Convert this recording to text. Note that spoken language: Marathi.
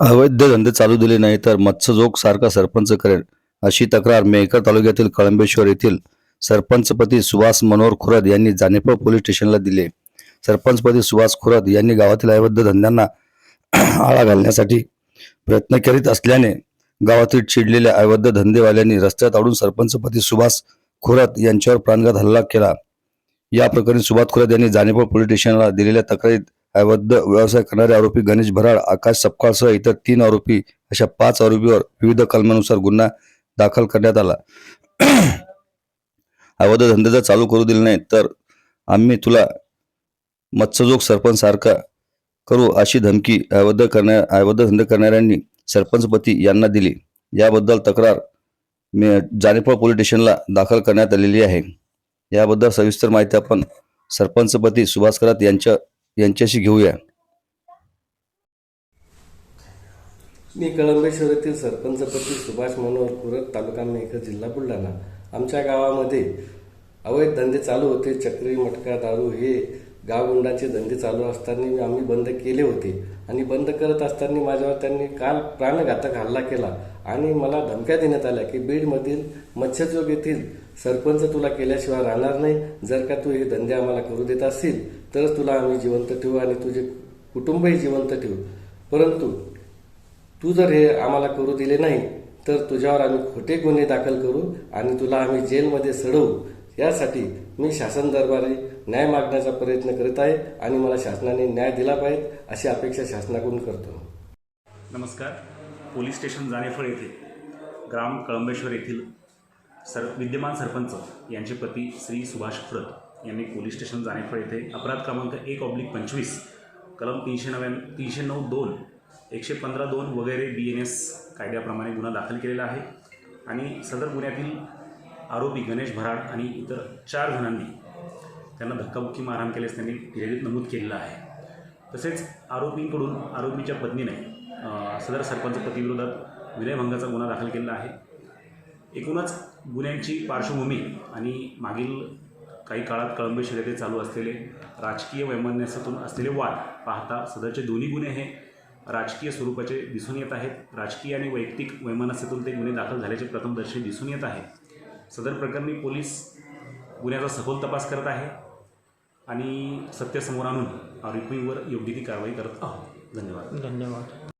अवैध धंदे चालू दिले नाही तर मत्स्यजोग सारखा सरपंच करेल अशी तक्रार मेहकर तालुक्यातील कळंबेश्वर येथील सरपंचपती सुभाष मनोहर खुरद यांनी जानेपूर पोलीस स्टेशनला दिले. सरपंचपती सुभाष खुरद यांनी गावातील अवैध धंद्यांना आळा घालण्यासाठी प्रयत्न करीत असल्याने गावातील चिडलेल्या अवैध धंदेवाल्यांनी रस्त्यात आडून सरपंचपती सुभाष खुरद यांच्यावर प्राणघात हल्ला केला. या प्रकरणी सुभाष खुरद यांनी जानेपूर पोलीस स्टेशनला दिलेल्या तक्रारीत अवैध व्यवसाय करणारे आरोपी गणेश भराड आकाश सपकाळसह इतर तीन आरोपी अशा पाच आरोपीवर विविध कलमानुसार गुन्हा दाखल करण्यात आला. अवैध धंदे जर चालू करू दिले नाही तर आम्ही तुला मत्स्यजोग सरपंच सारखा करू अशी धमकी अवैध करण्या अवैध धंदे करणाऱ्यांनी सरपंचपती यांना दिली. याबद्दल तक्रार मे जानेफळ पोलीस स्टेशनला दाखल करण्यात आलेली आहे. याबद्दल सविस्तर माहिती आपण सरपंचपती सुभाष करात यांच्या यांच्याशी घेऊया. मी कळंबेश्वर येथील सरपंचपती सुभाष मनोहर कुरत तालुका मेघर जिल्हा बुलढाणा. आमच्या गावामध्ये अवैध धंदे चालू होते. चक्री मटका दारू हे गावगुंडाचे धंदे चालू असताना आम्ही बंद केले होते. आणि बंद करत असताना माझ्यावर त्यांनी काल प्राणघातक हल्ला केला. आणि मला धमक्या देण्यात आल्या की बीडमधील मत्स्यजोग येथील सरपंच तुला केल्याशिवाय राहणार नाही. जर का तू हे धंदे आम्हाला करू देत असतील तरच तुला आम्ही जिवंत ठेवू आणि तुझे कुटुंबही जिवंत ठेवू. परंतु तू जर हे आम्हाला करू दिले नाही तर तुझ्यावर आम्ही खोटे गुन्हे दाखल करू आणि तुला आम्ही जेलमध्ये सडवू. यासाठी मी शासन दरबारी न्याय मागण्याचा प्रयत्न करीत आहे आणि मला शासनाने न्याय दिला पाहिजे अशी अपेक्षा शासनाकडून करतो. नमस्कार. पोलीस स्टेशन जानेफळ येथे ग्राम कळंबेश्वर येथील सर विद्यमान सरपंच यांचे पती श्री सुभाष खुरत यांनी पोलीस स्टेशन जानेफळ येथे अपराध क्रमांक एक ऑब्लिक पंचवीस कलम तीनशे नव्याण्णव तीनशे नऊ दोन एकशे पंधरा दोन वगैरे बी एन एस कायद्याप्रमाणे गुन्हा दाखल केलेला आहे. आणि सदर गुन्ह्यातील आरोपी गणेश भराड आणि इतर चार जणांनी त्यांना धक्काबुक्की मारहाण केल्यास त्यांनी फिर्यादीत नमूद केलेलं आहे. तसेच आरोपींकडून आरोपीच्या पत्नीने सदर सरपंच पतीविरोधात विनयभंगाचा गुन्हा दाखल केलेला आहे. एकूणच गुन्ह्यांची पार्श्वभूमी आणि मागील काही काळात कळंबेश्वर येथे चालू असलेले राजकीय वैमनस्यातून असलेले वाद पाहता सदरचे दोन्ही गुन्हे हे राजकीय स्वरूपाचे दिसून येत आहेत. राजकीय आणि वैयक्तिक वैमनस्यातून ते गुन्हे दाखल झाल्याचे प्रथमदर्शी दिसून येत आहे. सदर प्रकरणी पोलीस गुन्ह्याचा सखोल तपास करत आहे आणि सत्य समोर आणून आरोपीवर योग्य ती कारवाई करत आहोत. धन्यवाद. धन्यवाद.